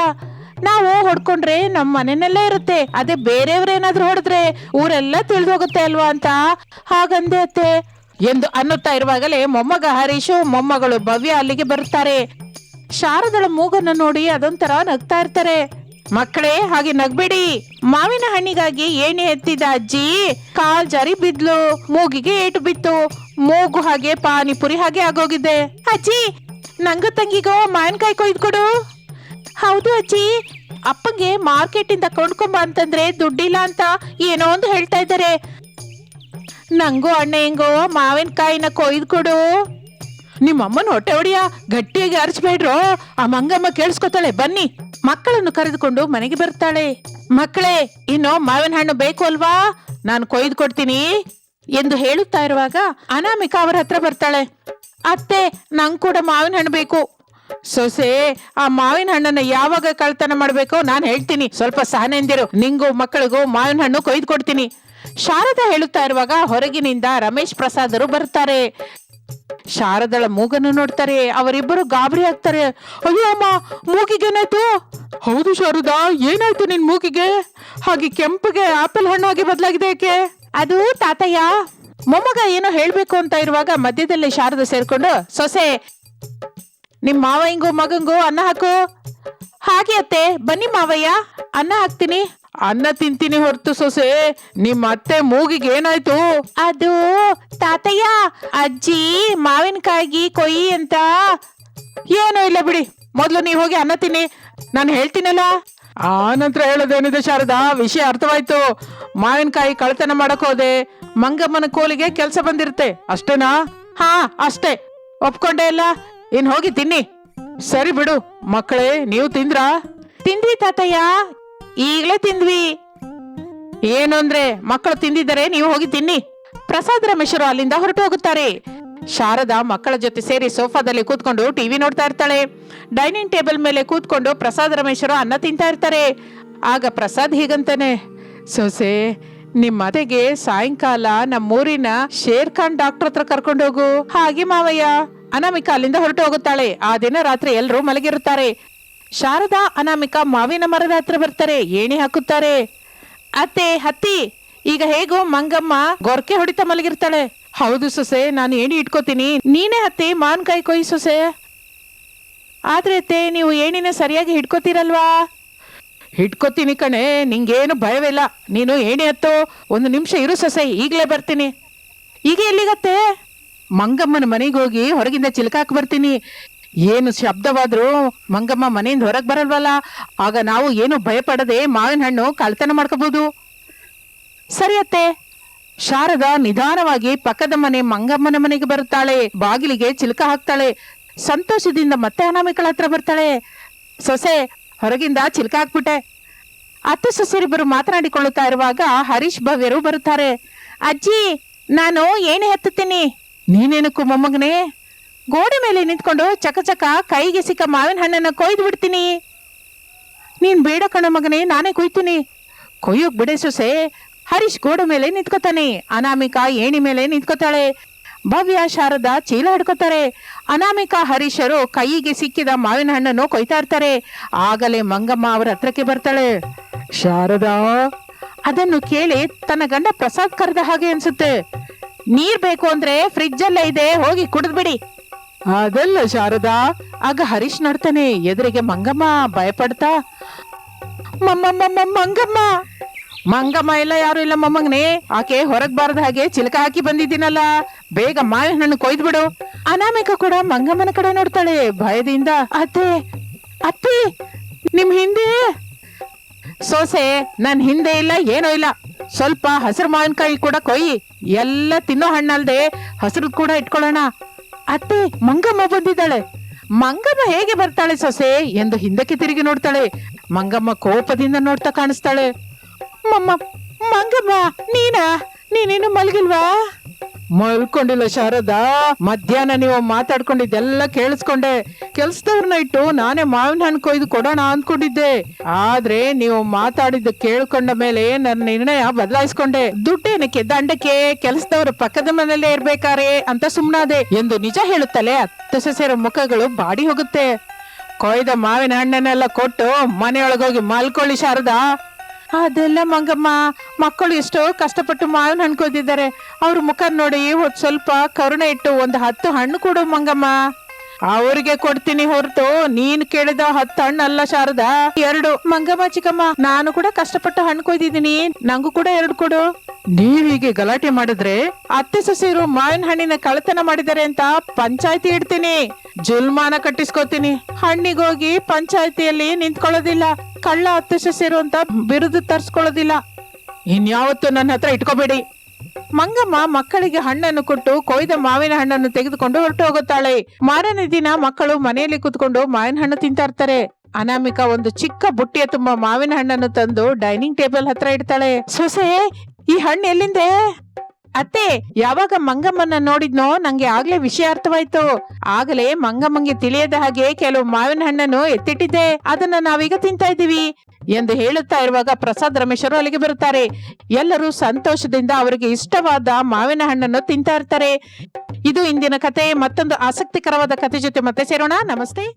ನಾವು ಹೊಡ್ಕೊಂಡ್ರೆ ನಮ್ಮ ಮನೆಯಲ್ಲೇ ಇರುತ್ತೆ. ಅದೇ ಬೇರೆಯವ್ರೇನಾದ್ರೂ ಹೊಡೆದ್ರೆ ಊರೆಲ್ಲ ತಿಳಿದು ಹೋಗುತ್ತೆ ಅಲ್ವಾ ಅಂತ. ಹಾಗಂದೆ ಅತ್ತೆ. ಎಂದು ಅನ್ನುತ್ತಾ ಇರುವಾಗಲೇ ಮೊಮ್ಮಗ ಹರೀಶು, ಮೊಮ್ಮಗಳು ಭವ್ಯ ಅಲ್ಲಿಗೆ ಬರುತ್ತಾರೆ. ಶಾರದಳ ಮೂಗನ್ನು ನೋಡಿ ಅದೊಂಥರ ನಗ್ತಾ ಇರ್ತಾರೆ. ಮಕ್ಕಳೇ, ಹಾಗೆ ನಗ್ಬೇಡಿ. ಮಾವಿನ ಹಣ್ಣಿಗಾಗಿ ಏಣಿ ಎತ್ತಿದ ಅಜ್ಜಿ, ಕಾಲ್ ಜಾರಿ ಬಿದ್ಲು. ಮೂಗಿಗೆ ಏಟು ಬಿತ್ತು. ಮೂಗು ಹಾಗೆ ಪಾನಿಪುರಿ ಹಾಗೆ ಆಗೋಗಿದೆ. ಅಜ್ಜಿ, ನಂಗು ತಂಗಿಗೋ, ಮಾವಿನಕಾಯಿ ಕೊಯ್ದು ಕೊಡು. ಹೌದು ಅಜ್ಜಿ, ಅಪ್ಪಂಗೆ ಮಾರ್ಕೆಟ್ ಇಂದ ಕೊಂಡ್ಕೊಂಬ ಅಂತಂದ್ರೆ ದುಡ್ಡಿಲ್ಲ ಅಂತ ಏನೋ ಒಂದು ಹೇಳ್ತಾ ಇದ್ದಾರೆ. ನಂಗೂ ಅಣ್ಣ ಹೆಂಗೋ ಮಾವಿನಕಾಯಿನ ಕೊಯ್ದು ಕೊಡು. ನಿಮ್ಮ ಅಮ್ಮನ ಹೊಟ್ಟೆ ಹೊಡಿಯ? ಗಟ್ಟಿಯಾಗಿ ಅರ್ಚ್ಬೇಡ್ರೋ ಆ ಮಂಗಮ್ಮ ಕೇಳಿಸ್ಕೊತಾಳೆ, ಬನ್ನಿ. ಮಕ್ಕಳನ್ನು ಕರೆದುಕೊಂಡು ಮನೆಗೆ ಬರ್ತಾಳೆ. ಮಕ್ಕಳೇ, ಇನ್ನು ಮಾವಿನ ಹಣ್ಣು ಬೇಕು ಅಲ್ವಾ? ನಾನು ಕೊಯ್ದು ಕೊಡ್ತೀನಿ ಎಂದು ಹೇಳುತ್ತಾ ಇರುವಾಗ ಅನಾಮಿಕಾ ಅವರ ಹತ್ರ ಬರ್ತಾಳೆ. ಅತ್ತೆ, ನಂಗ್ ಕೂಡ ಮಾವಿನ ಹಣ್ಣು ಬೇಕು. ಸೊಸೆ, ಆ ಮಾವಿನ ಹಣ್ಣನ್ನ ಯಾವಾಗ ಕಳ್ತನ ಮಾಡ್ಬೇಕು ನಾನು ಹೇಳ್ತೀನಿ. ಸ್ವಲ್ಪ ಸಹನೆಂದಿರು ನಿಂಗೂ ಮಕ್ಕಳಿಗೂ ಮಾವಿನ ಹಣ್ಣು ಕೊಯ್ದು ಕೊಡ್ತೀನಿ. ಶಾರದಾ ಹೇಳುತ್ತಾ ಇರುವಾಗ ಹೊರಗಿನಿಂದ ರಮೇಶ್ ಪ್ರಸಾದರು ಬರ್ತಾರೆ. ಶಾರದಳ ಮೂಗನ್ನು ನೋಡ್ತಾರೆ ಅವರಿಬ್ಬರು ಗಾಬರಿ ಆಗ್ತಾರೆ. ಅಯ್ಯೋ ಅಮ್ಮ ಮೂಗಿಗೇನಾಯ್ತು? ಹೌದು ಶಾರದಾ ಏನಾಯ್ತು ನಿನ್ ಮೂಗಿಗೆ? ಹಾಗೆ ಕೆಂಪಿಗೆ ಆಪಲ್ ಹಣ್ಣು ಆಗಿ ಬದಲಾಗಿದೆ ಯಾಕೆ? ಅದು ತಾತಯ್ಯ. ಮೊಮ್ಮಗ ಏನೋ ಹೇಳ್ಬೇಕು ಅಂತ ಇರುವಾಗ ಮಧ್ಯದಲ್ಲಿ ಶಾರದ ಸೇರ್ಕೊಂಡು ಸೊಸೆ ನಿಮ್ ಮಾವಯ್ಯಂಗೂ ಮಗಂಗು ಅನ್ನ ಹಾಕು. ಹಾಗೆ ಅತ್ತೆ ಬನ್ನಿ ಮಾವಯ್ಯ ಅನ್ನ ಹಾಕ್ತೀನಿ. ಅನ್ನ ತಿಂತೀನಿ ಹೊರತು ಸೊಸೆ. ನಿಮ್ಮ ಅತ್ತೆ ಮೂಗಿಗೆ ಏನಾಯ್ತು? ಅದು ತಾತಯ್ಯ ಅಜ್ಜಿ ಮಾವಿನಕಾಯಿ ಕೊಯ್ಯಿ ಅಂತ. ಏನೂ ಇಲ್ಲ ಬಿಡಿ. ಮೊದ್ಲು ನೀವು ಹೋಗಿ ಅನ್ನ ತಿನ್ನಿ. ನಾನು ಹೇಳ್ತೀನಲ್ಲ. ಆ ನಂತರ ಹೇಳೋದೇನಿದೆ ಶಾರದಾ? ವಿಷಯ ಅರ್ಥವಾಯ್ತು. ಮಾವಿನಕಾಯಿ ಕಳ್ತನ ಮಾಡಕ್ ಹೋದೆ. ಮಂಗಮ್ಮನ ಕೋಲಿಗೆ ಕೆಲಸ ಬಂದಿರುತ್ತೆ. ಅಷ್ಟೇನಾ? ಹಾ ಅಷ್ಟೇ. ಒಪ್ಕೊಂಡೆ ಇಲ್ಲ ಇನ್ ಹೋಗಿ ತಿನ್ನಿ. ಸರಿ ಬಿಡು. ಮಕ್ಕಳೇ ನೀವು ತಿಂದ್ರಾ? ತಿಂದ್ರಿ ತಾತಯ್ಯ. ಈಗ್ಲೇ ತಿಂದ್ವಿ. ಏನು ಅಂದ್ರೆ, ಮಕ್ಕಳು ತಿಂದಿದ್ದಾರೆ ನೀವು ಹೋಗಿ ತಿನ್ನಿ. ಪ್ರಸಾದ್ ರಮೇಶರು ಅಲ್ಲಿಂದ ಹೊರಟು ಹೋಗುತ್ತಾರೆ. ಶಾರದಾ ಮಕ್ಕಳ ಜೊತೆ ಸೇರಿ ಸೋಫಾದಲ್ಲಿ ಕೂತ್ಕೊಂಡು ಟಿವಿ ನೋಡ್ತಾ ಇರ್ತಾಳೆ. ಡೈನಿಂಗ್ ಟೇಬಲ್ ಮೇಲೆ ಕೂತ್ಕೊಂಡು ಪ್ರಸಾದ್ ರಮೇಶರು ಅನ್ನ ತಿಂತಾ ಇರ್ತಾರೆ. ಆಗ ಪ್ರಸಾದ್ ಹೀಗಂತಾನೆ, ಸೊಸೆ ನಿಮ್ಮ ಮತೆಗೆ ಸಾಯಂಕಾಲ ನಮ್ಮೂರಿನ ಶೇರ್ ಖಾನ್ ಡಾಕ್ಟರ್ ಹತ್ರ ಕರ್ಕೊಂಡು ಹೋಗು. ಹಾಗೆ ಮಾವಯ್ಯ. ಅನಾಮಿಕಾ ಅಲ್ಲಿಂದ ಹೊರಟು ಹೋಗುತ್ತಾಳೆ. ಆ ದಿನ ರಾತ್ರಿ ಎಲ್ಲರೂ ಮಲಗಿರುತ್ತಾರೆ. ಶಾರದಾ ಅನಾಮಿಕಾ ಮಾವಿನ ಮರದ ಹತ್ರ ಬರ್ತಾರೆ, ಏಣಿ ಹಾಕುತ್ತಾರೆ. ಅತ್ತೆ ಹತ್ತಿ ಈಗ ಹೇಗೋ ಮಂಗಮ್ಮ ಗೊರ್ಕೆ ಹೊಡಿತಾ ಮಲಗಿರ್ತಾಳೆ. ಹೌದು ಸೊಸೆ, ನಾನು ಏಣಿ ಇಟ್ಕೋತೀನಿ. ನೀನೇ ಹತ್ತಿ ಮಾವಿನಕಾಯಿ ಕೊಯ್ ಸೊಸೆ. ಆದ್ರೆ ಅತ್ತೆ, ನೀವು ಏಣಿನ ಸರಿಯಾಗಿ ಹಿಡ್ಕೋತೀರಲ್ವಾ? ಹಿಡ್ಕೋತೀನಿ ಕಣೆ, ನಿಂಗೇನು ಭಯವಿಲ್ಲ. ನೀನು ಏಣಿ ಹತ್ತು ಒಂದು ನಿಮಿಷ ಇರು ಸೊಸೆ, ಈಗಲೇ ಬರ್ತೀನಿ. ಈಗ ಎಲ್ಲಿಗತ್ತೆ? ಮಂಗಮ್ಮನ ಮನೆಗೆ ಹೋಗಿ ಹೊರಗಿಂದ ಚಿಲ್ಕಾಕ್ ಬರ್ತೀನಿ. ಏನು ಶಬ್ದವಾದರೂ ಮಂಗಮ್ಮ ಮನೆಯಿಂದ ಹೊರಗೆ ಬರಲ್ವಲ್ಲ? ಆಗ ನಾವು ಏನು ಭಯಪಡದೆ ಮಾವಿನ ಹಣ್ಣು ಕಳ್ತನ ಮಾಡ್ಕೋಬಹುದು ಸರಿ ಅತ್ತೆ. ಶಾರದಾ ನಿಧಾನವಾಗಿ ಪಕ್ಕದ ಮನೆ ಮಂಗಮ್ಮನ ಮನೆಗೆ ಬರುತ್ತಾಳೆ. ಬಾಗಿಲಿಗೆ ಚಿಲ್ಕ ಹಾಕ್ತಾಳೆ. ಸಂತೋಷದಿಂದ ಮತ್ತೆ ಅನಾಮಿಕಳ ಹತ್ರ ಬರ್ತಾಳೆ. ಸೊಸೆ, ಹೊರಗಿಂದ ಚಿಲ್ಕ ಹಾಕ್ಬಿಟ್ಟೆ. ಅತ್ತೆ ಸೊಸೆರಿಬ್ಬರು ಮಾತನಾಡಿಕೊಳ್ಳುತ್ತಾ ಇರುವಾಗ ಹರೀಶ್ ಭವ್ಯರು ಬರುತ್ತಾರೆ. ಅಜ್ಜಿ, ನಾನು ಏನೇ ಹತ್ತುತ್ತೀನಿ. ನೀನೇನಕ್ಕೂ ಮೊಮ್ಮಗನೇ? ಗೋಡೆ ಮೇಲೆ ನಿಂತ್ಕೊಂಡು ಚಕ ಚಕ ಕೈಗೆ ಸಿಕ್ಕ ಮಾವಿನ ಹಣ್ಣನ್ನ ಕೊಯ್ದು ಬಿಡ್ತೀನಿ. ನೀನ್ ಬೇಡ ಕಣ ಮಗನೇ, ನಾನೇ ಕೊಯ್ತೀನಿ. ಕೊಯ್ಯೋಕ್ ಬಿಡೆ ಸೊಸೆ. ಹರೀಶ್ ಗೋಡೆ ಮೇಲೆ ನಿಂತ್ಕೋತಾನೆ. ಅನಾಮಿಕಾ ಏಣಿ ಮೇಲೆ ನಿಂತ್ಕೋತಾಳೆ. ಭವ್ಯ ಶಾರದಾ ಚೀಲ ಹಿಡ್ಕೋತಾರೆ. ಅನಾಮಿಕಾ ಹರೀಶರು ಕೈಗೆ ಸಿಕ್ಕಿದ ಮಾವಿನ ಹಣ್ಣನ್ನು ಕೊಯ್ತಾ ಇರ್ತಾರೆ. ಆಗಲೇ ಮಂಗಮ್ಮ ಅವರ ಹತ್ರಕ್ಕೆ ಬರ್ತಾಳೆ. ಶಾರದಾ, ಅದನ್ನು ಕೇಳಿ ತನ್ನ ಗಂಡ ಪ್ರಸಾದ್ ಕರೆದ ಹಾಗೆ ಅನ್ಸುತ್ತೆ. ನೀರ್ ಬೇಕು ಅಂದ್ರೆ ಫ್ರಿಡ್ಜ್ ಅಲ್ಲೇ ಇದೆ, ಹೋಗಿ ಕುಡಿದ್ಬಿಡಿ ಅದಲ್ಲ ಶಾರದಾ, ಆಗ ಹರೀಶ್ ನಡ್ತಾನೆ, ಎದುರಿಗೆ ಮಂಗಮ್ಮ, ಭಯಪಡ್ತಾ, ಮಮ್ಮಮ್ಮ ಮಂಗಮ್ಮ! ಮಂಗಮ್ಮ ಇಲ್ಲ, ಯಾರು ಇಲ್ಲ, ಮೊಮ್ಮಗನೇ, ಆಕೆ ಹೊರಗ್ ಬಾರದ ಹಾಗೆ ಚಿಲಕ ಹಾಕಿ ಬಂದಿದ್ದೀನಲ್ಲ, ಬೇಗ ಮಾವಿನ ಹಣ್ಣು ಕೊಯ್ದು ಬಿಡು ಅನಾಮಿಕ ಕೂಡ ಮಂಗಮ್ಮನ ಕಡೆ ನೋಡ್ತಾಳೆ, ಭಯದಿಂದ, ಅತ್ತೆ, ಅತ್ತಿ, ನಿಮ್ ಹಿಂದೆ! ಸೋಸೆ, ನನ್ ಹಿಂದೆ ಇಲ್ಲ, ಏನೂ ಇಲ್ಲ. ಸ್ವಲ್ಪ ಹಸಿರು ಮಾವಿನಕಾಯಿ ಕೂಡ ಕೊಯ್ಯಿ, ಎಲ್ಲ ತಿನ್ನೋ ಹಣ್ಣಲ್ದೆ, ಹಸಿರು ಕೂಡ ಇಟ್ಕೊಳ್ಳೋಣ. ಅತ್ತೆ, ಮಂಗಮ್ಮ ಬಂದಿದ್ದಾಳೆ. ಮಂಗಮ್ಮ ಹೇಗೆ ಬರ್ತಾಳೆ ಸೊಸೆ? ಎಂದು ಹಿಂದಕ್ಕೆ ತಿರುಗಿ ನೋಡ್ತಾಳೆ. ಮಂಗಮ್ಮ ಕೋಪದಿಂದ ನೋಡ್ತಾ ಕಾಣಿಸ್ತಾಳೆ. ಮಂಗಮ್ಮ, ನೀನಾ? ನೀನೇನು ಮಲಗಿಲ್ವಾ? ಮಲ್ಕೊಂಡಿಲ್ಲ ಶಾರದಾ. ಮಧ್ಯಾಹ್ನ ನೀವು ಮಾತಾಡ್ಕೊಂಡಿದ್ದೆಲ್ಲ ಕೇಳಿಸ್ಕೊಂಡೆ. ಕೆಲ್ಸದವ್ರನ್ನ ಇಟ್ಟು ನಾನೇ ಮಾವಿನ ಹಣ್ಣು ಕೊಯ್ದು ಕೊಡೋಣ ಅಂದ್ಕೊಂಡಿದ್ದೆ. ಆದ್ರೆ ನೀವು ಮಾತಾಡಿದ್ದು ಕೇಳ್ಕೊಂಡ ಮೇಲೆ ನನ್ನ ನಿರ್ಣಯ ಬದಲಾಯಿಸ್ಕೊಂಡೆ. ದುಡ್ಡೇನಕ್ಕೆ ದಂಡಕ್ಕೆ ಕೆಲಸದವ್ರ ಪಕ್ಕದ ಮನೆಯಲ್ಲೇ ಇರ್ಬೇಕಾರೆ ಅಂತ ಸುಮ್ನಾದೆ ಎಂದು ನಿಜ ಹೇಳುತ್ತಲೇ ಹತ್ತು ಸೊಸೆಯರ ಮುಖಗಳು ಬಾಡಿ ಹೋಗುತ್ತೆ. ಕೊಯ್ದ ಮಾವಿನ ಹಣ್ಣನ್ನೆಲ್ಲ ಕೊಟ್ಟು ಮನೆಯೊಳಗೋಗಿ ಮಲ್ಕೊಳ್ಳಿ ಶಾರದಾ. ಅದೆಲ್ಲ ಮಂಗಮ್ಮ, ಮಕ್ಕಳು ಎಷ್ಟೋ ಕಷ್ಟಪಟ್ಟು ಮಾವಿನ ಹಣ್ಣು ಅವ್ರ ಮುಖ ನೋಡಿ ಸ್ವಲ್ಪ ಕರುಣೆ ಇಟ್ಟು ಒಂದು ಹತ್ತು ಹಣ್ಣು ಕೊಡು ಮಂಗಮ್ಮ. ಅವ್ರಿಗೆ ಕೊಡ್ತೀನಿ ಹೊರತು ನೀನ್ ಕೇಳಿದ ಹತ್ತು ಹಣ್ಣಲ್ಲ ಶಾರದಾ? ಎರಡು. ಮಂಗಮ್ಮ ಚಿಕ್ಕಮ್ಮ ನಾನು ಕೂಡ ಕಷ್ಟಪಟ್ಟು ಹಣ್ಣು ಕೊಯ್ದಿದ್ದೀನಿ. ನಂಗೂ ಕೂಡ ಎರಡು ಕೊಡು. ನೀವ್ ಹೀಗೆ ಗಲಾಟೆ ಮಾಡಿದ್ರೆ? ಅತ್ತೆ ಸೊಸೆಯರು ಮಾವಿನ ಹಣ್ಣಿನ ಕಳತನ ಮಾಡಿದ್ದಾರೆ ಅಂತ ಪಂಚಾಯತಿ ಇಡ್ತೀನಿ. ಜುಲ್ಮಾನ ಕಟ್ಟಿಸ್ಕೋತೀನಿ. ಹಣ್ಣಿಗೋಗಿ ಪಂಚಾಯತಿಯಲ್ಲಿ ನಿಂತ್ಕೊಳ್ಳೋದಿಲ್ಲ. ಕಳ್ಳ ಅತ್ತೆ ಸೊಸೆಯರು ಅಂತ ಬಿರುದು ತರ್ಸ್ಕೊಳ್ಳೋದಿಲ್ಲ. ಇನ್ಯಾವತ್ತು ನನ್ನ ಹತ್ರ ಇಟ್ಕೋಬೇಡಿ. ಮಂಗಮ್ಮ ಮಕ್ಕಳಿಗೆ ಹಣ್ಣನ್ನು ಕೊಟ್ಟು ಕೊಯ್ದ ಮಾವಿನ ಹಣ್ಣನ್ನು ತೆಗೆದುಕೊಂಡು ಹೊರಟು ಹೋಗುತ್ತಾಳೆ. ಮಾರನೇ ದಿನ ಮಕ್ಕಳು ಮನೆಯಲ್ಲಿ ಕುತ್ಕೊಂಡು ಮಾವಿನ ಹಣ್ಣು ತಿಂತಾ ಇರ್ತಾರೆ. ಅನಾಮಿಕಾ ಒಂದು ಚಿಕ್ಕ ಬುಟ್ಟಿಯ ತುಂಬ ಮಾವಿನ ಹಣ್ಣನ್ನು ತಂದು ಡೈನಿಂಗ್ ಟೇಬಲ್ ಹತ್ರ ಇಡ್ತಾಳೆ. ಸೊಸೆ, ಈ ಹಣ್ಣು ಎಲ್ಲಿಂದೆ? ಅತ್ತೆ, ಯಾವಾಗ ಮಂಗಮ್ಮನ ನೋಡಿದ್ನೋ ನಂಗೆ ಆಗ್ಲೇ ವಿಷಯ ಅರ್ಥವಾಯ್ತು. ಆಗಲೇ ಮಂಗಮ್ಮಂಗೆ ತಿಳಿಯದ ಹಾಗೆ ಕೆಲವು ಮಾವಿನ ಹಣ್ಣನ್ನು ಎತ್ತಿಟ್ಟಿದ್ದೆ. ಅದನ್ನ ನಾವೀಗ ತಿಂತಾ ಇದ್ದೀವಿ ಎಂದು ಹೇಳುತ್ತಾ ಇರುವಾಗ ಪ್ರಸಾದ್ ರಮೇಶರು ಅಲ್ಲಿಗೆ ಬರುತ್ತಾರೆ. ಎಲ್ಲರೂ ಸಂತೋಷದಿಂದ ಅವರಿಗೆ ಇಷ್ಟವಾದ ಮಾವಿನ ಹಣ್ಣನ್ನು ತಿಂತಾ ಇರ್ತಾರೆ. ಇದು ಇಂದಿನ ಕತೆ. ಮತ್ತೊಂದು ಆಸಕ್ತಿಕರವಾದ ಕತೆ ಜೊತೆ ಮತ್ತೆ ಸೇರೋಣ. ನಮಸ್ತೆ.